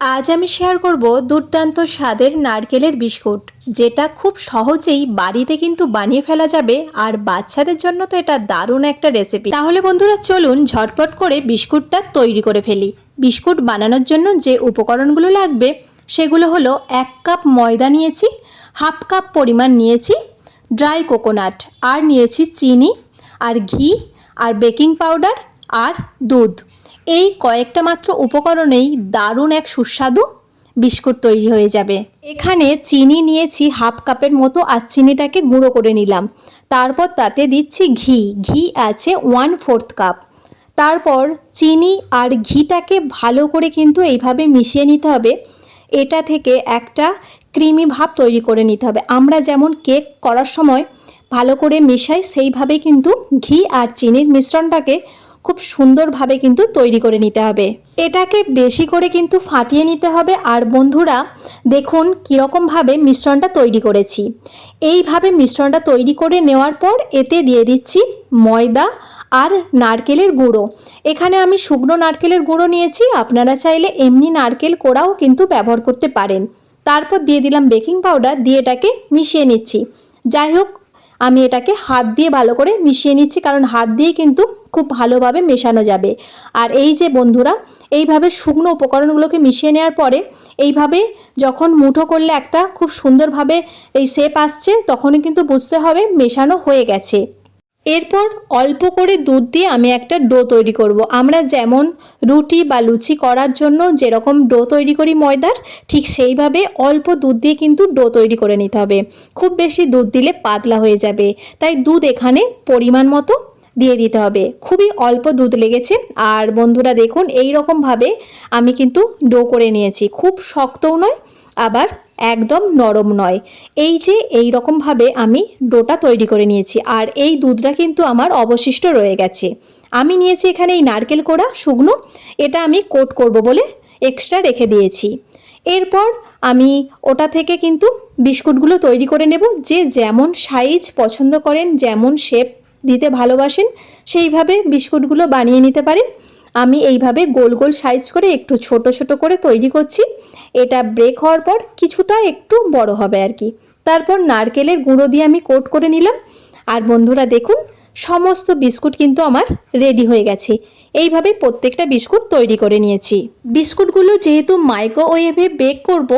আজ আমি শেয়ার করব দুর্দান্ত স্বাদের নারকেলের বিস্কুট, যেটা খুব সহজেই বাড়িতে কিন্তু বানিয়ে ফেলা যাবে আর বাচ্চাদের জন্য তো এটা দারুণ একটা রেসিপি তাহলে বন্ধুরা চলুন ঝটপট করে বিস্কুটটা তৈরি করে ফেলি। বিস্কুট বানানোর জন্য যে উপকরণগুলো লাগবে, সেগুলো হলো এক কাপ ময়দা নিয়েছি, হাফ কাপ পরিমাণ নিয়েছি ড্রাই কোকোনাট আর নিয়েছি চিনি, আর ঘি, আর বেকিং পাউডার আর দুধ। এই কয়েকটা মাত্র উপকরণেই দারুণ এক সুস্বাদু বিস্কুট তৈরি হয়ে যাবে। এখানে চিনি নিয়েছি হাফ কাপের মতো আর চিনিটাকে গুঁড়ো করে নিলাম। তারপর তাতে দিচ্ছি ঘি। ঘি আছে ওয়ান ফোর্থ কাপ। তারপর চিনি আর ঘিটাকে ভালো করে কিন্তু এইভাবে মিশিয়ে নিতে হবে। এটা থেকে একটা ক্রিমি ভাব তৈরি করে নিতে হবে। আমরা যেমন কেক করার সময় ভালো করে মেশাই সেইভাবে কিন্তু ঘি আর চিনির মিশ্রণটাকে খুব সুন্দরভাবে কিন্তু তৈরি করে নিতে হবে। এটাকে বেশি করে কিন্তু ফাটিয়ে নিতে হবে। আর বন্ধুরা, দেখুন কীরকমভাবে মিশ্রণটা তৈরি করেছি। এইভাবে মিশ্রণটা তৈরি করে নেওয়ার পর এতে দিয়ে দিচ্ছি ময়দা আর নারকেলের গুঁড়ো। এখানে আমি শুকনো নারকেলের গুঁড়ো নিয়েছি। আপনারা চাইলে এমনি নারকেল কোড়াও কিন্তু ব্যবহার করতে পারেন। তারপর দিয়ে দিলাম বেকিং পাউডার দিয়ে এটাকে মিশিয়ে নিচ্ছি। যাই হোক আমি এটাকে হাত দিয়ে ভালো করে মিশিয়ে নিচ্ছি, কারণ হাত দিয়ে কিন্তু খুব ভালোভাবে মেশানো যাবে। আর এই যে বন্ধুরা, এইভাবে শুকনো উপকরণগুলোকে মিশিয়ে নেওয়ার পরে এইভাবে যখন মুঠো করলে একটা খুব সুন্দরভাবে এই শেপ আসছে, তখনই কিন্তু বুঝতে হবে মেশানো হয়ে গেছে। এরপর অল্প করে দুধ দিয়ে আমি একটা ডো তৈরি করব। আমরা যেমন রুটি বা লুচি করার জন্য যেরকম ডো তৈরি করি ময়দার, ঠিক সেইভাবে অল্প দুধ দিয়ে কিন্তু ডো তৈরি করে নিতে হবে। খুব বেশি দুধ দিলে পাতলা হয়ে যাবে, তাই দুধ এখানে পরিমাণ মতো দিয়ে দিতে হবে। খুবই অল্প দুধ লেগেছে, আর বন্ধুরা দেখুন এই রকমভাবে আমি কিন্তু ডো করে নিয়েছি। খুব শক্তও নয় আবার একদম নরম নয়। এই যে এই রকমভাবে আমি ডোটা তৈরি করে নিয়েছি আর এই দুধটা কিন্তু আমার অবশিষ্ট রয়ে গেছে। আমি নিয়েছি এখানে এই নারকেল কোড়া, শুকনো। এটা আমি কোট করব বলে এক্সট্রা রেখে দিয়েছি। এরপর আমি ওটা থেকে কিন্তু বিস্কুটগুলো তৈরি করে নেব। যে যেমন সাইজ পছন্দ করেন, যেমন শেপ দিতে ভালোবাসেন, সেইভাবে বিস্কুটগুলো বানিয়ে নিতে পারেন। আমি এইভাবে গোল গোল সাইজ করে একটু ছোট ছোট করে তৈরি করছি। এটা ব্রেক হওয়ার পর কিছুটা একটু বড় হবে আর কি। তারপর নারকেলের গুঁড়ো দিয়ে আমি কোট করে নিলাম। আর বন্ধুরা দেখুন, সমস্ত বিস্কুট কিন্তু আমার রেডি হয়ে গেছে। এইভাবে প্রত্যেকটা বিস্কুট তৈরি করে নিয়েছি। বিস্কুটগুলো যেহেতু মাইক্রোওয়েভে বেক করব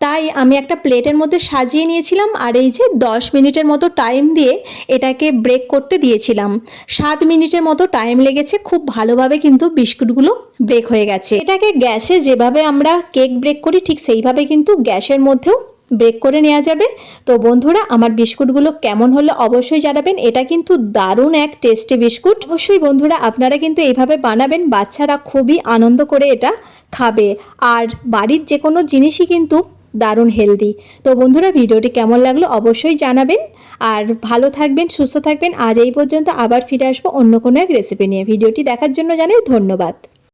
তাই আমি একটা প্লেটের মধ্যে সাজিয়ে নিয়েছিলাম আর এই যে দশ মিনিটের মতো টাইম দিয়ে এটাকে ব্রেক করতে দিয়েছিলাম। সাত মিনিটের মতো টাইম লেগেছে, খুব ভালোভাবে কিন্তু বিস্কুটগুলো ব্রেক হয়ে গেছে। এটাকে গ্যাসে যেভাবে আমরা কেক ব্রেক করি, ঠিক সেইভাবে কিন্তু গ্যাসের মধ্যেও ব্রেক করে নেওয়া যাবে। তো বন্ধুরা, আমার বিস্কুটগুলো কেমন হলো অবশ্যই জানাবেন। এটা কিন্তু দারুণ এক টেস্টি বিস্কুট। অবশ্যই বন্ধুরা, আপনারা কিন্তু এইভাবে বানাবেন, বাচ্চারা খুবই আনন্দ করে এটা খাবে। আর বাড়ির যে কোনো জিনিসই কিন্তু দারুণ হেলদি তো বন্ধুরা, ভিডিওটি কেমন লাগল অবশ্যই জানাবেন। আর ভালো থাকবেন, সুস্থ থাকবেন। আজ এই পর্যন্ত আবার ফিরে আসব অন্য কোনো এক রেসিপি নিয়ে। ভিডিওটি দেখার জন্য জানাই ধন্যবাদ।